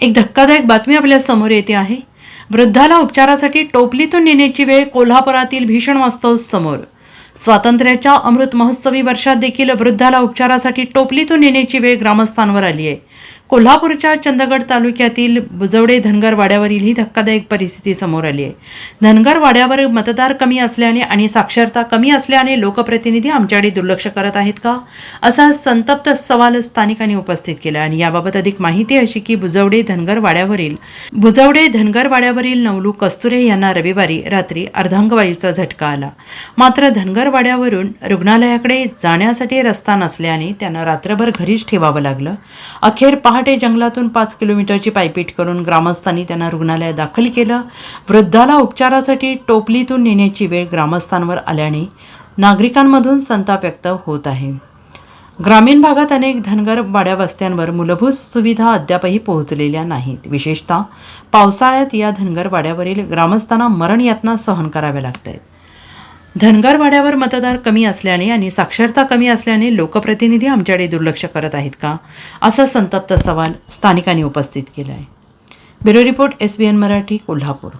एक धक्कादायक बातमी आपल्यासमोर येते आहे. वृद्धाला उपचारासाठी टोपलीतून नेण्याची वेळ कोल्हापुरातील भीषण वास्तव समोर. स्वातंत्र्याच्या अमृत महोत्सवी वर्षात देखील वृद्धाला उपचारासाठी टोपलीतून नेण्याची वेळ ग्रामस्थांवर आली आहे. कोल्हापूरच्या चंदगड तालुक्यातील बुजवडे धनगर वाड्यावरील ही धक्कादायक परिस्थिती समोर आली आहे. धनगर वाड्यावर मतदार कमी असल्याने आणि साक्षरता कमी असल्याने लोकप्रतिनिधी आमच्याकडे दुर्लक्ष करत आहेत का? असा संतप्त सवाल स्थानिकांनी उपस्थित केला आणि याबाबत अधिक माहिती अशी की बुजवडे धनगर वाड्यावरील बुजवडे धनगर वाड्यावरील नवलू कस्तुरे यांना रविवारी रात्री अर्धांगवायूचा झटका आला. मात्र धनगर वाड्यावरून रुग्णालयाकडे जाण्यासाठी रस्ता नसल्याने त्यांना रात्रभर घरीच ठेवावं लागलं. अखेर पहाटे जंगलातून पाच किलोमीटरची पायपीट करून ग्रामस्थांनी त्यांना रुग्णालयात दाखल केलं. वृद्धाला उपचारासाठी टोपलीतून नेण्याची वेळ ग्रामस्थांवर आल्याने नागरिकांमधून संताप व्यक्त होत आहे. ग्रामीण भागात अनेक धनगर वाड्या वस्त्यांवर मूलभूत सुविधा अद्यापही पोहोचलेल्या नाहीत. विशेषतः पावसाळ्यात या धनगर वाड्यावरील ग्रामस्थांना मरण यातना सहन कराव्या लागत आहेत. धनगरवाड्यावर मतदार कमी असल्याने आणि साक्षरता कमी असल्याने लोकप्रतिनिधी आमच्याकडे दुर्लक्ष करत आहेत का? असा संतप्त सवाल स्थानिकांनी उपस्थित केला आहे bureau report S B N Marathi Kolhapur.